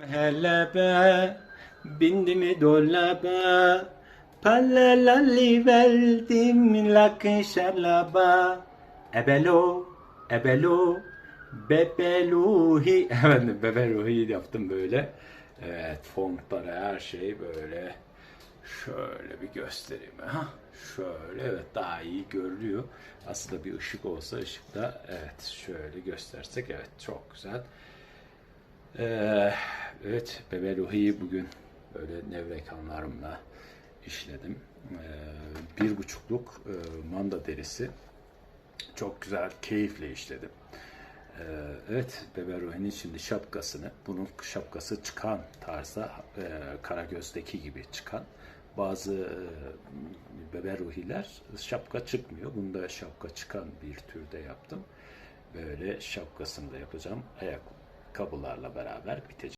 Hele be, bindi mi dolaba, pallalalli verdim lakı şarlaba. Ebelo, ebelo, bebeluhi. Efendim bebeluhi yaptım böyle. Evet fontları her şey böyle. Şöyle bir göstereyim. Ha, şöyle evet daha iyi görülüyor. Aslında bir ışık olsa ışıkta evet şöyle göstersek evet çok güzel. Ee, evet, Bebe Ruhi'yi bugün böyle nevrekanlarımla işledim. Ee, bir buçukluk e, manda derisi. Çok güzel, keyifle işledim. Ee, evet, Bebe Ruhi'nin şimdi şapkasını, bunun şapkası çıkan tarzda, e, Karagöz'deki gibi çıkan bazı e, Bebe Ruhi'ler şapka çıkmıyor. Bunda şapka çıkan bir türde yaptım. Böyle şapkasını da yapacağım. Ayakkabılarla beraber bitecek.